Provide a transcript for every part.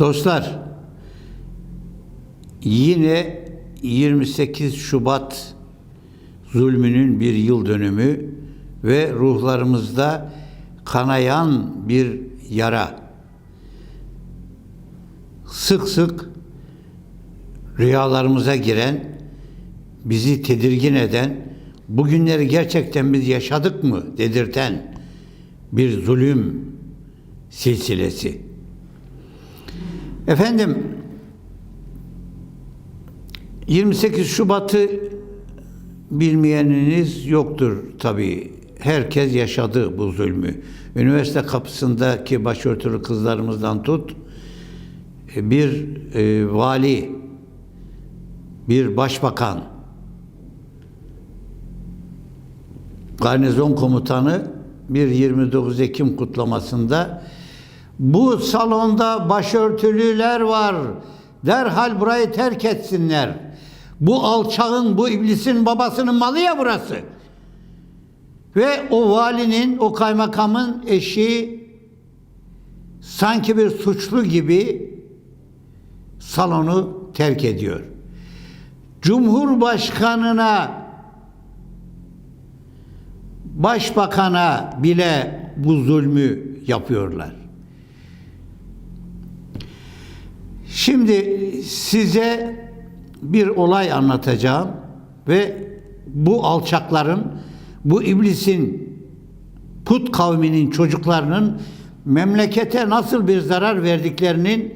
Dostlar, yine 28 Şubat zulmünün bir yıl dönümü ve ruhlarımızda kanayan bir yara. Sık sık rüyalarımıza giren, bizi tedirgin eden, bugünleri gerçekten biz yaşadık mı dedirten bir zulüm silsilesi. Efendim 28 Şubat'ı bilmeyeniniz yoktur tabii. Herkes yaşadı bu zulmü. Üniversite kapısındaki başörtülü kızlarımızdan tut, bir e, vali, bir başbakan, garnizon komutanı bir 29 Ekim kutlamasında bu salonda başörtülüler var. Derhal burayı terk etsinler. Bu alçağın, bu iblisin babasının malı ya burası. Ve o valinin, o kaymakamın eşi sanki bir suçlu gibi salonu terk ediyor. Cumhurbaşkanına başbakana bile bu zulmü yapıyorlar. Şimdi size bir olay anlatacağım ve bu alçakların, bu iblisin, put kavminin çocuklarının memlekete nasıl bir zarar verdiklerinin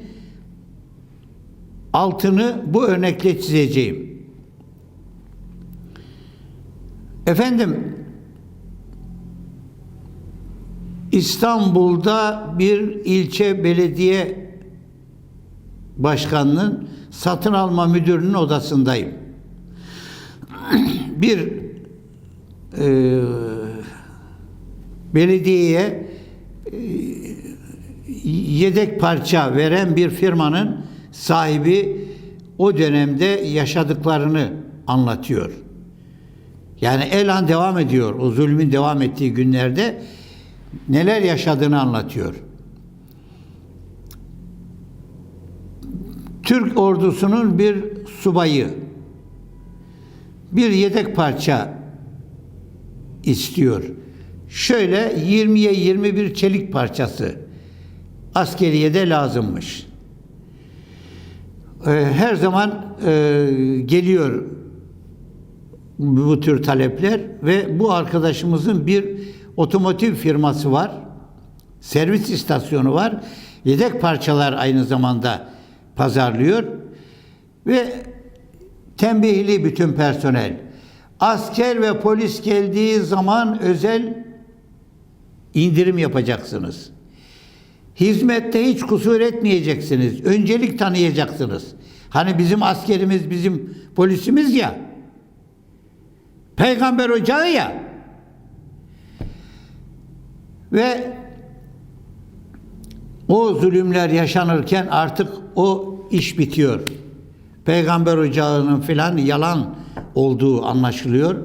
altını bu örnekle çizeceğim. Efendim, İstanbul'da bir ilçe belediye başkanının satın alma müdürünün odasındayım. bir e, belediyeye e, yedek parça veren bir firmanın sahibi o dönemde yaşadıklarını anlatıyor. Yani elan devam ediyor. O zulmün devam ettiği günlerde neler yaşadığını anlatıyor. Türk ordusunun bir subayı bir yedek parça istiyor. Şöyle 20'ye 21 çelik parçası askeriyede lazımmış. Ee, her zaman e, geliyor bu tür talepler ve bu arkadaşımızın bir otomotiv firması var. Servis istasyonu var. Yedek parçalar aynı zamanda pazarlıyor ve tembihli bütün personel. Asker ve polis geldiği zaman özel indirim yapacaksınız. Hizmette hiç kusur etmeyeceksiniz. Öncelik tanıyacaksınız. Hani bizim askerimiz, bizim polisimiz ya. Peygamber ocağı ya. Ve o zulümler yaşanırken artık o iş bitiyor. Peygamber ocağının filan yalan olduğu anlaşılıyor.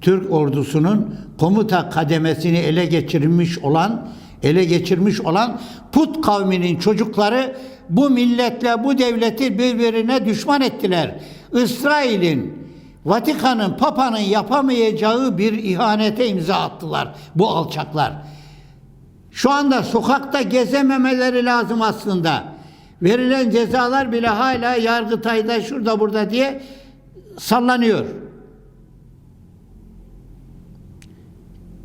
Türk ordusunun komuta kademesini ele geçirmiş olan ele geçirmiş olan put kavminin çocukları bu milletle bu devleti birbirine düşman ettiler. İsrail'in Vatikan'ın, Papa'nın yapamayacağı bir ihanete imza attılar bu alçaklar. Şu anda sokakta gezememeleri lazım aslında. Verilen cezalar bile hala Yargıtay'da şurada burada diye sallanıyor.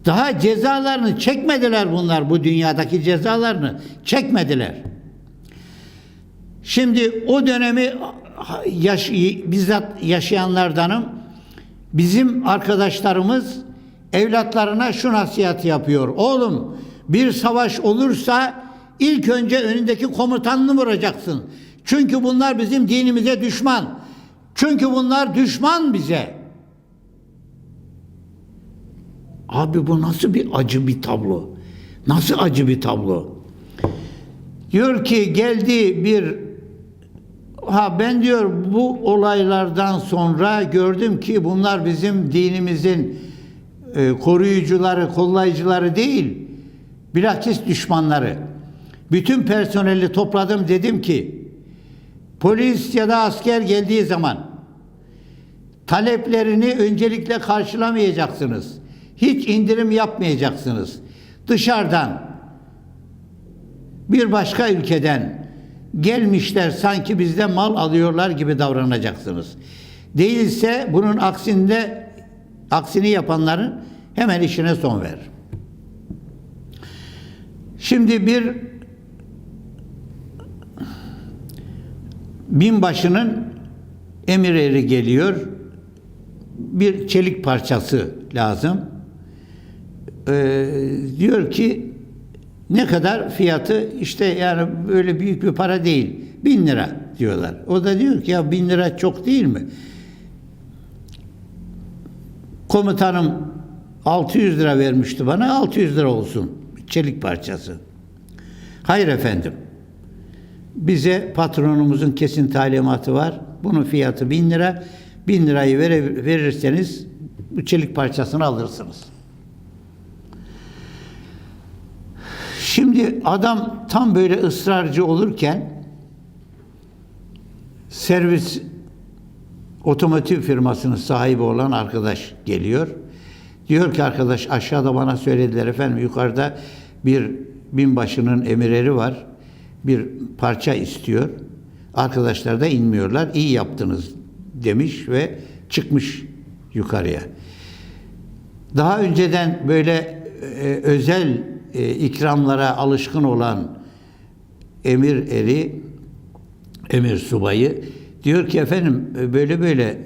Daha cezalarını çekmediler bunlar bu dünyadaki cezalarını çekmediler. Şimdi o dönemi yaş, bizzat yaşayanlardanım. Bizim arkadaşlarımız evlatlarına şu nasihat yapıyor. Oğlum bir savaş olursa ilk önce önündeki komutanını vuracaksın. Çünkü bunlar bizim dinimize düşman. Çünkü bunlar düşman bize. Abi bu nasıl bir acı bir tablo? Nasıl acı bir tablo? Diyor ki geldi bir ha ben diyor bu olaylardan sonra gördüm ki bunlar bizim dinimizin e, koruyucuları, kollayıcıları değil. Bilakis düşmanları. Bütün personeli topladım dedim ki polis ya da asker geldiği zaman taleplerini öncelikle karşılamayacaksınız. Hiç indirim yapmayacaksınız. Dışarıdan bir başka ülkeden gelmişler sanki bizde mal alıyorlar gibi davranacaksınız. Değilse bunun aksinde aksini yapanların hemen işine son ver. Şimdi bir binbaşının emir eri geliyor. Bir çelik parçası lazım. Ee, diyor ki ne kadar fiyatı işte yani böyle büyük bir para değil. Bin lira diyorlar. O da diyor ki ya bin lira çok değil mi? Komutanım 600 lira vermişti bana 600 lira olsun çelik parçası. Hayır efendim. Bize patronumuzun kesin talimatı var. Bunun fiyatı bin lira. Bin lirayı vere, verirseniz bu çelik parçasını alırsınız. Şimdi adam tam böyle ısrarcı olurken servis otomotiv firmasının sahibi olan arkadaş geliyor. Diyor ki arkadaş aşağıda bana söylediler efendim yukarıda bir binbaşının emirleri var. Bir parça istiyor. Arkadaşlar da inmiyorlar. İyi yaptınız demiş ve çıkmış yukarıya. Daha önceden böyle e, özel e, ikramlara alışkın olan emir eri, emir subayı diyor ki efendim e, böyle böyle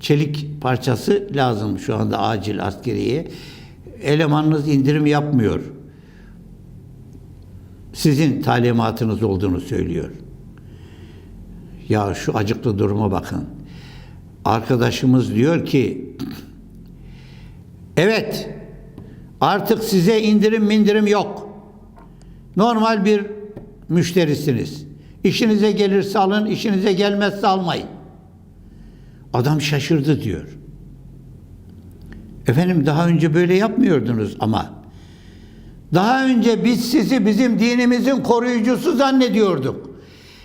çelik parçası lazım şu anda acil askeriye. Elemanınız indirim yapmıyor. Sizin talimatınız olduğunu söylüyor. Ya şu acıklı duruma bakın. Arkadaşımız diyor ki evet artık size indirim mindirim yok. Normal bir müşterisiniz. İşinize gelirse alın, işinize gelmezse almayın. Adam şaşırdı diyor. Efendim daha önce böyle yapmıyordunuz ama. Daha önce biz sizi bizim dinimizin koruyucusu zannediyorduk.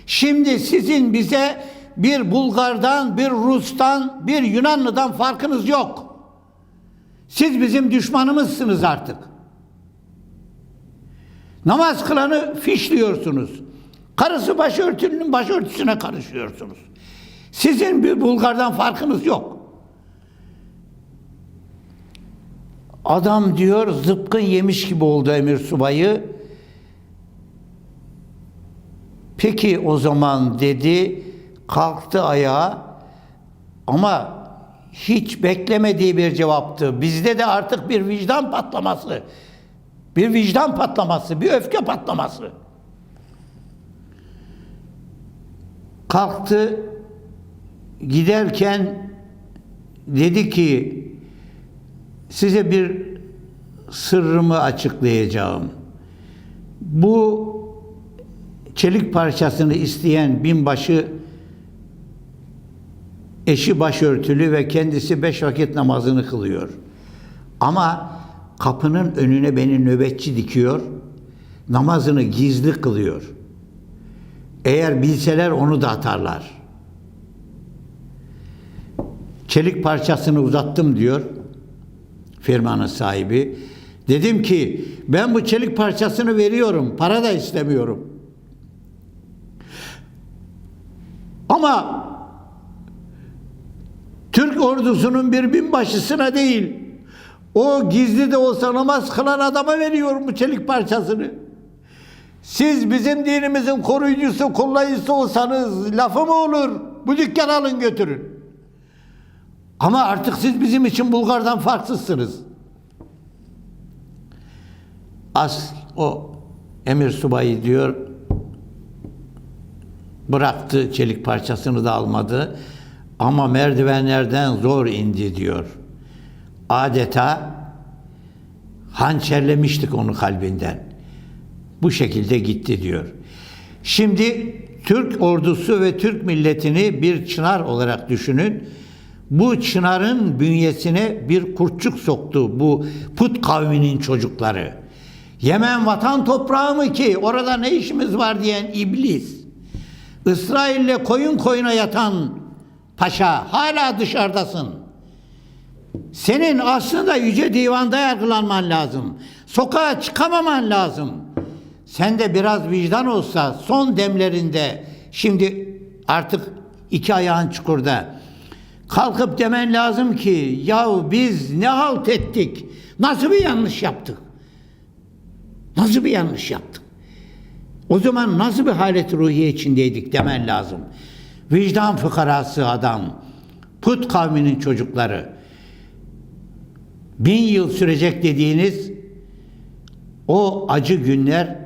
Şimdi sizin bize bir Bulgardan, bir Rus'tan, bir Yunanlı'dan farkınız yok. Siz bizim düşmanımızsınız artık. Namaz kılanı fişliyorsunuz. Karısı başörtülünün başörtüsüne karışıyorsunuz. Sizin bir Bulgardan farkınız yok. Adam diyor zıpkın yemiş gibi oldu emir subayı. Peki o zaman dedi kalktı ayağa ama hiç beklemediği bir cevaptı. Bizde de artık bir vicdan patlaması. Bir vicdan patlaması, bir öfke patlaması. Kalktı giderken dedi ki size bir sırrımı açıklayacağım. Bu çelik parçasını isteyen binbaşı eşi başörtülü ve kendisi beş vakit namazını kılıyor. Ama kapının önüne beni nöbetçi dikiyor, namazını gizli kılıyor. Eğer bilseler onu da atarlar. Çelik parçasını uzattım diyor firmanın sahibi. Dedim ki ben bu çelik parçasını veriyorum, para da istemiyorum. Ama Türk ordusunun bir binbaşısına değil, o gizli de olsa namaz kılan adama veriyorum bu çelik parçasını. Siz bizim dinimizin koruyucusu, kullayıcısı olsanız lafı mı olur? Bu dükkanı alın götürün. Ama artık siz bizim için Bulgar'dan farksızsınız. As o emir subayı diyor bıraktı çelik parçasını da almadı ama merdivenlerden zor indi diyor. Adeta hançerlemiştik onu kalbinden. Bu şekilde gitti diyor. Şimdi Türk ordusu ve Türk milletini bir çınar olarak düşünün. Bu çınarın bünyesine bir kurtçuk soktu bu put kavminin çocukları. Yemen vatan toprağı mı ki orada ne işimiz var diyen iblis. İsrail'le koyun koyuna yatan paşa hala dışarıdasın. Senin aslında yüce divanda yargılanman lazım. Sokağa çıkamaman lazım. Sende biraz vicdan olsa son demlerinde şimdi artık iki ayağın çukurda kalkıp demen lazım ki yahu biz ne halt ettik? Nasıl bir yanlış yaptık? Nasıl bir yanlış yaptık? O zaman nasıl bir halet ruhiye içindeydik demen lazım. Vicdan fıkarası adam, put kavminin çocukları, bin yıl sürecek dediğiniz o acı günler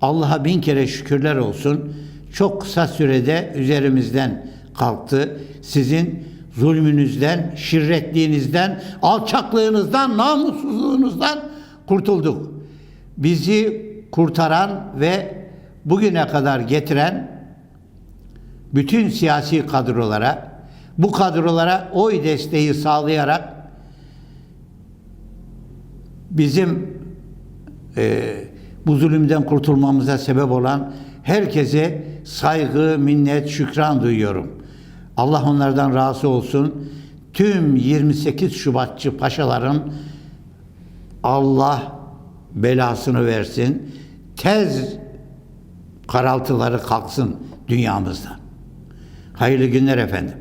Allah'a bin kere şükürler olsun. Çok kısa sürede üzerimizden kalktı. Sizin zulmünüzden, şirretliğinizden, alçaklığınızdan, namussuzluğunuzdan kurtulduk. Bizi kurtaran ve bugüne kadar getiren bütün siyasi kadrolara, bu kadrolara oy desteği sağlayarak bizim e, bu zulümden kurtulmamıza sebep olan herkese saygı, minnet, şükran duyuyorum. Allah onlardan razı olsun. Tüm 28 Şubatçı paşaların Allah belasını versin. Tez karaltıları kalksın dünyamızdan. Hayırlı günler efendim.